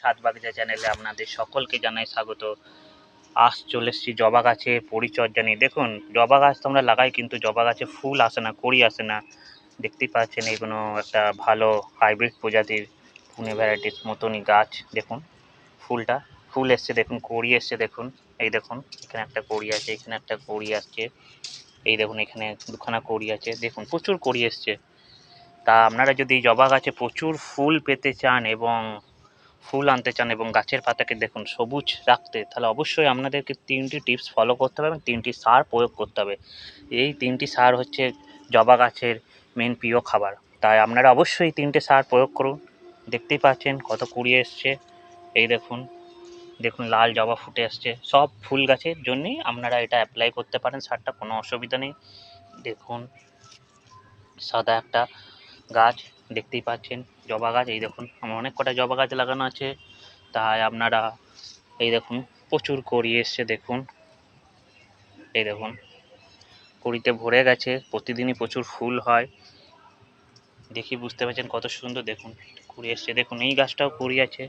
ছাদ বাগিচা চ্যানেলে আপনাদের সকলকে জানাই স্বাগত। আজ চলে এসেছি জবা গাছে পরিচর্যা নিয়ে। দেখুন, জবা গাছ তো আমরা লাগাই কিন্তু জবা গাছে ফুল আসে না, কড়ি আসে না। দেখতেই পাচ্ছেন এই কোনো একটা ভালো হাইব্রিড প্রজাতির পুনে ভ্যারাইটিস মতনই গাছ। দেখুন, ফুলটা, ফুল এসছে, দেখুন, কড়ি এসছে, দেখুন। এই দেখুন, এখানে একটা কড়ি আছে, এখানে একটা কড়ি আসছে। এই দেখুন, এখানে দুখানা কড়ি আছে। দেখুন, প্রচুর কড়ি এসছে। তা আপনারা যদি জবা গাছে প্রচুর ফুল পেতে চান এবং ফুল আনতে চান এবং গাছের পাতাকে দেখুন সবুজ রাখতে, তাহলে অবশ্যই আপনাদেরকে তিনটি টিপস ফলো করতে হবে এবং তিনটি সার প্রয়োগ করতে হবে। এই তিনটি সার হচ্ছে জবা গাছের মেন প্রিয় খাবার। তাই আপনারা অবশ্যই তিনটে সার প্রয়োগ করুন। দেখতেই পাচ্ছেন কত কুড়ি এসছে। এই দেখুন দেখুন লাল জবা ফুটে আসছে। সব ফুল গাছের জন্যই আপনারা এটা অ্যাপ্লাই করতে পারেন, সারটা কোনো অসুবিধা নেই। দেখুন, সাদা একটা গাছ। দেখতেই পাচ্ছেন জবা গাছ। এই দেখুন, আমার অনেক কটা জবা গাছ লাগানো আছে। তাই আপনারা এই দেখুন, প্রচুর কড়ি এসছে, দেখুন। এই দেখুন, কড়িতে ভরে গেছে, প্রতিদিনই প্রচুর ফুল হয়। দেখি, বুঝতে পারছেন কত সুন্দর, দেখুন, কুড়ি এসছে। দেখুন, এই গাছটাও কুড়ি আছে।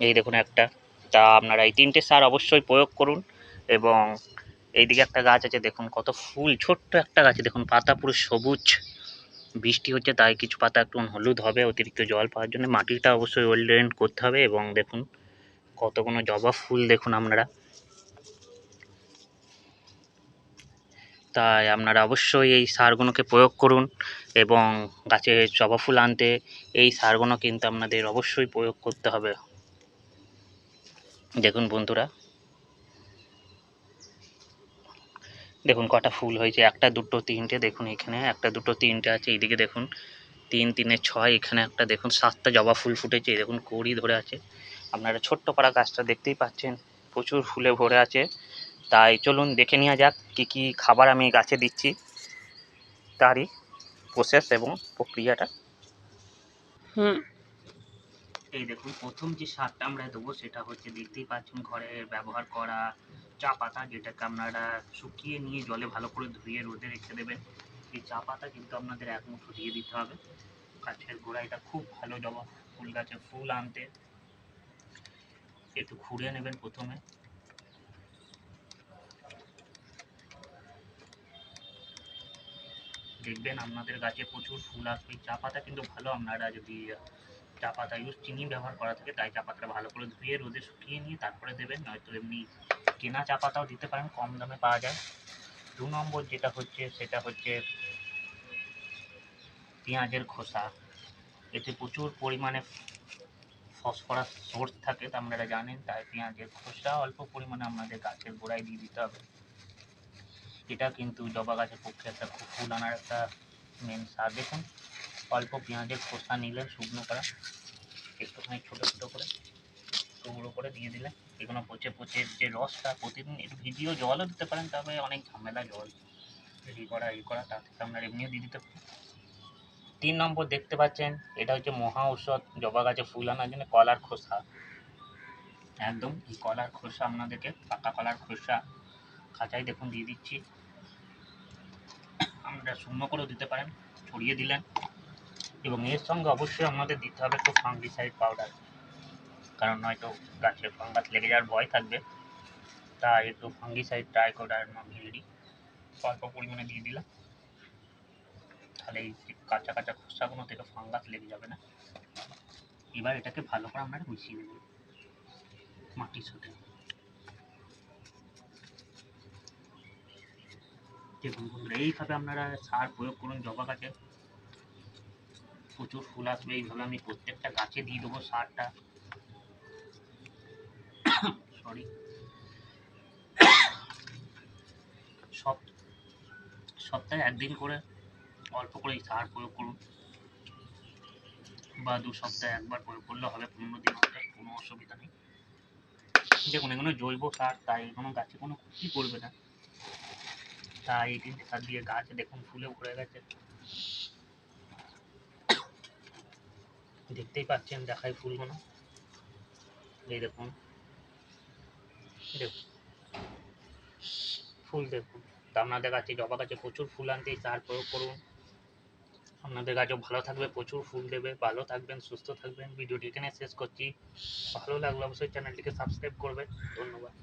এই দেখুন একটা, তা আপনারা এই তিনটে সার অবশ্যই প্রয়োগ করুন। এবং এইদিকে একটা গাছ আছে, দেখুন কত ফুল, ছোট্ট একটা গাছে, দেখুন পাতা পুরো সবুজ। বৃষ্টি হচ্ছে, তাই কিছু পাতা একটু হলুদ হবে, অতিরিক্ত জল পাওয়ার জন্য। মাটিটা অবশ্যই ওয়েল ড্রেন করতে হবে এবং দেখুন কতগুলো জবা ফুল দেখুন আপনারা। তাই আপনারা অবশ্যই এই সারগুলোকে প্রয়োগ করুন এবং গাছে জবা ফুল আনতে এই সারগুলো কিন্তু আপনাদের অবশ্যই প্রয়োগ করতে হবে। দেখুন বন্ধুরা দেখুন কটা ফুল হয়েছে, একটা, দুটো, তিনটে, দেখুন এখানে, একটা, দুটো, তিনটে আছে, এইদিকে দেখুন, তিন, তিনে ছয়, এখানে একটা, দেখুন, সাতটা জবা ফুল ফুটেছে, দেখুন, কড়ি ধরে আছে। আপনারা ছোট্ট পাড়া গাছটা দেখতেই পাচ্ছেন, প্রচুর ফুলে ভরে আছে। তাই চলুন দেখে নেওয়া যাক, কী কী খাবার আমি গাছে দিচ্ছি, তারই প্রসেস এবং প্রক্রিয়াটা। হুম এই দেখুন, প্রথম যে সারটা আমরা দেবো সেটা হচ্ছে দেখতেই পাচ্ছেন ঘরে ব্যবহার করা চা পাতা, যেটাকে আপনারা শুকিয়ে নিয়ে জলে ভালো করে ধুয়ে রোদে রেখে দেবেন। এই চা পাতা কিন্তু আপনাদের এক মুঠো দিয়ে দিতে হবে। গাছের গোড়া এটা খুব ভালো জবা ফুল, গাছে ফুল আনতে। একটু খুঁড়ে নেবেন প্রথমে। দেখবেন আপনাদের গাছে প্রচুর ফুল আসবে। চা পাতা কিন্তু ভালো আপনারা যদি চা পাতা ইউজ চিনি ব্যবহার করা থাকে, তাই চা পাতাটা ভালো করে ধুয়ে রোদে শুকিয়ে নিয়ে তারপরে দেবেন। নয়তো এমনি কেনা চা পাতাও দিতে পারেন, কম দামে পাওয়া যায়। দু নম্বর যেটা হচ্ছে, সেটা হচ্ছে পেঁয়াজের খোসা। এতে প্রচুর পরিমাণে ফসফরাস সোর্স থাকে, তা আপনারা জানেন। তাই পেঁয়াজের খোসা অল্প পরিমাণে আমাদের গাছের গোড়ায় দিয়ে দিতে হবে। এটা কিন্তু জবা গাছের পক্ষে একটা খুব ফুল আনার একটা মেন সার দেখুন অল্প পেঁয়াজের খোসা নিলে শুকনো করা, একটুখানি ছোটো ছোটো করে টুকরো করে দিয়ে দিলেন এগুলো পচে পচে যে রসটা প্রতিদিন একটু ভিজিয়েও জলও দিতে পারেন, তবে অনেক ঝামেলা জল রেডি করা এই করা, তার থেকে আপনার এমনিও দিয়ে দিতে পারেন। তিন নম্বর দেখতে পাচ্ছেন, এটা হচ্ছে মহা ঔষধ, জবা গাছে ফুল আনার জন্য কলার খোসা। একদম, এই কলার খোসা আপনাদেরকে, পাকা কলার খোসা খাঁচায় দেখুন দিয়ে দিচ্ছি। আপনারা শুকনো করেও দিতে পারেন, ছড়িয়ে দিলেন। এবং এর সঙ্গে অবশ্যই আমাদের দিতে হবে একটু ফাঙ্গিসাইড পাউডার কারণ নয়তো গাছে ফাঙ্গাস লেগে যাওয়ার ভয় থাকবে। তাই একটু ফাঙ্গিসাইড ট্রাইকোডার্মা ভিলডি অল্প পরিমাণে দিয়ে দিলাম। তাহলে এই কাঁচা কাঁচা খোসাগুলো থেকে ফাঙ্গাস লেগে যাবে না। এবার এটাকে ভালো করে আপনারা মিশিয়ে দেবেন মাটির সাথে। দেখুন বন্ধুরা, এইভাবে আপনারা সার প্রয়োগ করুন, জবা গাছে। প্রচুর ফুল আসবে, এইভাবে আমি প্রত্যেকটা গাছে দিয়ে দেবো সারটা। সরি সপ্তাহে একদিন করে অল্প করে সার প্রয়োগ করুন। বা দু সপ্তাহে একবার প্রয়োগ করলে হবে, পনেরো দিন অন্তর কোনো অসুবিধা নেই। দেখুন, এগুলো জৈব সার, তাই কোনো গাছে কোনো ক্ষতি করবে না। তাই এই তিনটে সার দিয়ে গাছ দেখুন, ফুলে ভরে গেছে। দেখতেই পাচ্ছেন, দেখাই ফুলগুলো এই দেখুন। দেখুন। ফুল দেখুন। আপনাদের কাছে জবা গাছে প্রচুর ফুল আনতে সার প্রয়োগ করুন। আপনাদের গাছও ভালো থাকবে, প্রচুর ফুল দেবে। ভালো থাকবেন, সুস্থ থাকবেন। ভিডিওটি এখানে শেষ করছি। ভালো লাগল অবশ্যই চ্যানেলটিকে সাবস্ক্রাইব করবেন। ধন্যবাদ।